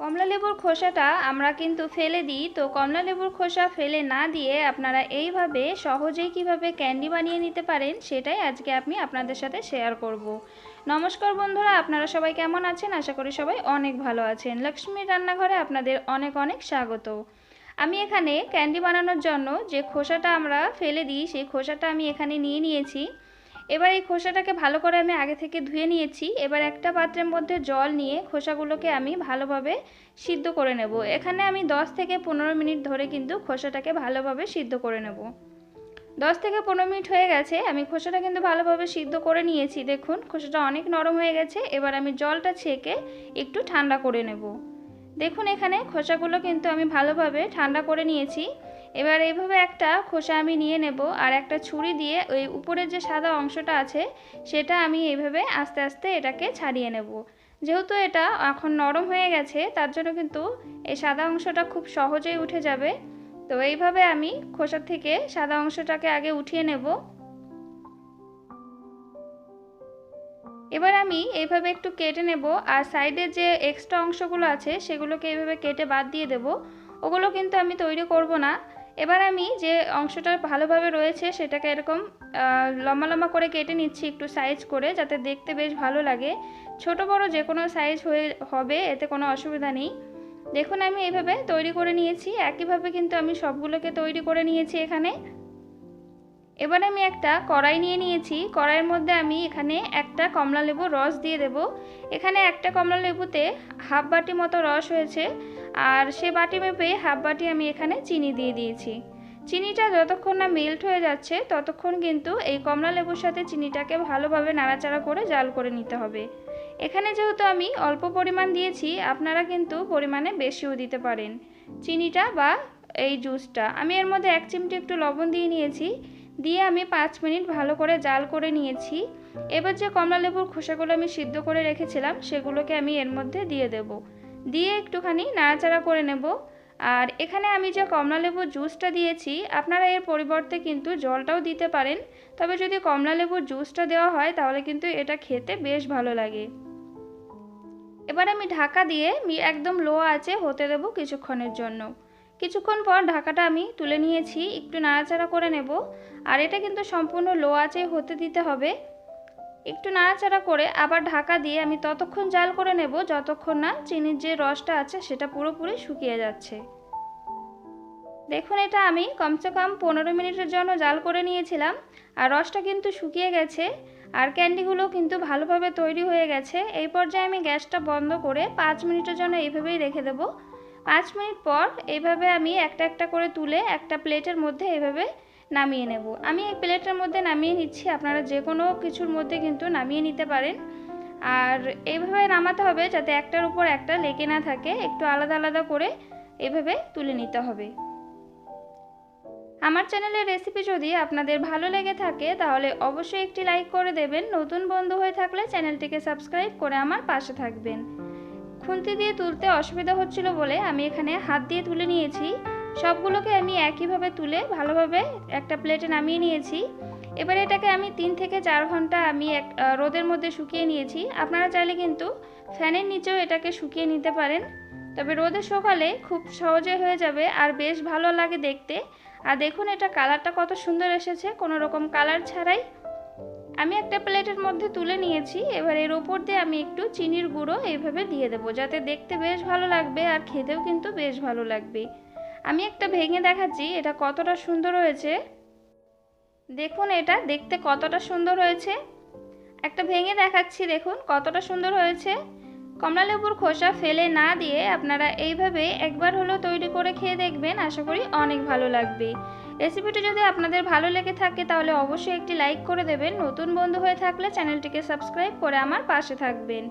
কমলা লেবুর খোসাটা আমরা কিন্তু ফেলে দিই। তো কমলা লেবুর খোসা ফেলে না দিয়ে আপনারা এইভাবে সহজেই কীভাবে ক্যান্ডি বানিয়ে নিতে পারেন, সেটাই আজকে আমি আপনাদের সাথে শেয়ার করব। নমস্কার বন্ধুরা, আপনারা সবাই কেমন আছেন? আশা করি সবাই অনেক ভালো আছেন। লক্ষ্মীর রান্নাঘরে আপনাদের অনেক অনেক স্বাগত। আমি এখানে ক্যান্ডি বানানোর জন্য যে খোসাটা আমরা ফেলে দিই, সেই খোসাটা আমি এখানে নিয়ে নিয়েছি। এবার এই খোসাটাকে ভালো করে আমি আগে থেকে ধুয়ে নিয়েছি। এবার একটা পাত্রের মধ্যে জল নিয়ে খোসাগুলোকে আমি ভালোভাবে সিদ্ধ করে নেব। এখানে আমি 10 থেকে পনেরো মিনিট ধরে কিন্তু খোসাটাকে ভালোভাবে সিদ্ধ করে নেব। 10 থেকে পনেরো মিনিট হয়ে গেছে। আমি খোসাটা কিন্তু ভালোভাবে সিদ্ধ করে নিয়েছি। দেখুন, খোসাটা অনেক নরম হয়ে গেছে। এবার আমি জলটা ছেঁকে একটু ঠান্ডা করে নেব। দেখুন, এখানে খোসাগুলো কিন্তু আমি ভালোভাবে ঠান্ডা করে নিয়েছি। এবার এইভাবে একটা খোসা আমি নিয়ে নেব আর একটা ছুরি দিয়ে ওই উপরের যে সাদা অংশটা আছে, সেটা আমি এইভাবে আস্তে আস্তে এটাকে ছাড়িয়ে নেব। যেহেতু এটা এখন নরম হয়ে গেছে, তার জন্য কিন্তু এই সাদা অংশটা খুব সহজেই উঠে যাবে। তো এইভাবে আমি খোসার থেকে সাদা অংশটাকে আগে উঠিয়ে নেব। এবার আমি এইভাবে একটু কেটে নেব আর সাইডের যে এক্সট্রা অংশগুলো আছে, সেগুলোকে এইভাবে কেটে বাদ দিয়ে দেব। ওগুলো কিন্তু আমি তৈরি করব না। এবার আমি যে অংশটা ভালোভাবে রয়েছে সেটাকে এরকম লম্বা লম্বা করে কেটে নিচ্ছি একটু সাইজ করে যাতে দেখতে বেশ ভালো লাগে। ছোট বড় যে কোনো সাইজ হয়ে, হবে, এতে কোনো অসুবিধা নেই। দেখুন আমি এইভাবে তৈরি করে নিয়েছি, একইভাবে কিন্তু আমি সবগুলোকে তৈরি করে নিয়েছি এখানে। এবার আমি একটা কড়াই নিয়ে নিয়েছি, কড়াইয়ের মধ্যে আমি এখানে একটা কমলা লেবুর রস দিয়ে দেব। এখানে একটা কমলা লেবুতে হাফ বাটি মতো রস হয়েছে। আর সে বাটি মেপে হাফ বাটি আমি এখানে চিনি দিয়ে দিয়েছি। চিনিটা যতক্ষণ না মেল্ট হয়ে যাচ্ছে, ততক্ষণ কিন্তু এই কমলা লেবুর সাথে চিনিটাকে ভালোভাবে নাড়াচাড়া করে জাল করে নিতে হবে। এখানে যেহেতু আমি অল্প পরিমাণ দিয়েছি, আপনারা কিন্তু পরিমাণে বেশিও দিতে পারেন। চিনিটা বা এই জুসটা আমি এর মধ্যে এক চিমটি একটু লবণ দিয়ে নিয়েছি। দিয়ে আমি পাঁচ মিনিট ভালো করে জাল করে নিয়েছি। এবার যে কমলা লেবুর খোসাগুলো আমি সিদ্ধ করে রেখেছিলাম, সেগুলোকে আমি এর মধ্যে দিয়ে দেব। দিয়ে একটুখানি নাড়াচাড়া করে নেব। আর এখানে আমি যে কমলা লেবুর জুসটা দিয়েছি, আপনারা এর পরিবর্তে কিন্তু জলটাও দিতে পারেন। তবে যদি কমলা লেবুর জুসটা দেওয়া হয়, তাহলে কিন্তু এটা খেতে বেশ ভালো লাগে। এবার আমি ঢাকা দিয়ে একদম লো আছে হতে দেব কিছুক্ষণের জন্য। কিছুক্ষণ পর ঢাকাটা আমি তুলে নিয়েছি, একটু নাড়াচাড়া করে নেব। আর এটা কিন্তু সম্পূর্ণ লো আছে হতে দিতে হবে। একটু নাড়াচাড়া করে আবার ঢাকা দিয়ে আমি ততক্ষণ জাল করে নেব যতক্ষণ না চিনির যে রসটা আছে সেটা পুরোপুরি শুকিয়ে যাচ্ছে। দেখুন এটা আমি কমসে কম পনেরো মিনিটের জন্য জাল করে নিয়েছিলাম আর রসটা কিন্তু শুকিয়ে গেছে আর ক্যান্ডিগুলো কিন্তু ভালোভাবে তৈরি হয়ে গেছে। এই পর্যায়ে আমি গ্যাসটা বন্ধ করে পাঁচ মিনিটের জন্য এইভাবেই রেখে দেবো। পাঁচ মিনিট পর এইভাবে আমি একটা একটা করে তুলে একটা প্লেটের মধ্যে এইভাবে নামিয়ে নেব। আমি এই প্লেটের মধ্যে নামিয়ে নিচ্ছি। আপনারা যে কোনো কিছুর মধ্যে কিন্তু নামিয়ে নিতে পারেন। আর এইভাবে নামাতে হবে যাতে একটার উপর একটা লেগে না থাকে। একটু আলাদা আলাদা করে এভাবে তুলে নিতে হবে। আমার চ্যানেলের রেসিপি যদি আপনাদের ভালো লেগে থাকে, তাহলে অবশ্যই একটি লাইক করে দেবেন। নতুন বন্ধু হয়ে থাকলে চ্যানেলটিকে সাবস্ক্রাইব করে আমার পাশে থাকবেন। খুন্তি দিয়ে তুলতে অসুবিধা হচ্ছিল বলে আমি এখানে হাত দিয়ে তুলে নিয়েছি। সবগুলোকে আমি একইভাবে তুলে ভালোভাবে একটা প্লেটে নামিয়ে নিয়েছি। এবার এটাকে আমি তিন থেকে চার ঘণ্টা আমি এক রোদের মধ্যে শুকিয়ে নিয়েছি। আপনারা চাইলে কিন্তু ফ্যানের নিচেও এটাকে শুকিয়ে নিতে পারেন। তবে রোদের সকালে খুব সহজে হয়ে যাবে আর বেশ ভালো লাগে দেখতে। আর দেখুন এটা কালারটা কত সুন্দর এসেছে, কোনো রকম কালার ছাড়াই। আমি একটা প্লেটের মধ্যে তুলে নিয়েছি, এবার এর ওপর দিয়ে আমি একটু চিনির গুঁড়ো এইভাবে দিয়ে দেবো, যাতে দেখতে বেশ ভালো লাগবে আর খেতেও কিন্তু বেশ ভালো লাগবে। আমি একটা ভেঙে দেখাচ্ছি, এটা কতটা সুন্দর হয়েছে। দেখুন এটা, দেখতে কতটা সুন্দর হয়েছে। একটা ভেঙে দেখাচ্ছি, দেখুন কতটা সুন্দর হয়েছে। কমলালেবুর খোসা ফেলে না দিয়ে আপনারা এইভাবে একবার হলো তৈরি করে খেয়ে দেখবেন, আশা করি অনেক ভালো লাগবে। রেসিপিটি যদি আপনাদের ভালো লেগে থাকে, তাহলে অবশ্যই একটি লাইক করে দেবেন। নতুন বন্ধু হয়ে থাকলে চ্যানেলটিকে সাবস্ক্রাইব করে আমার পাশে থাকবেন।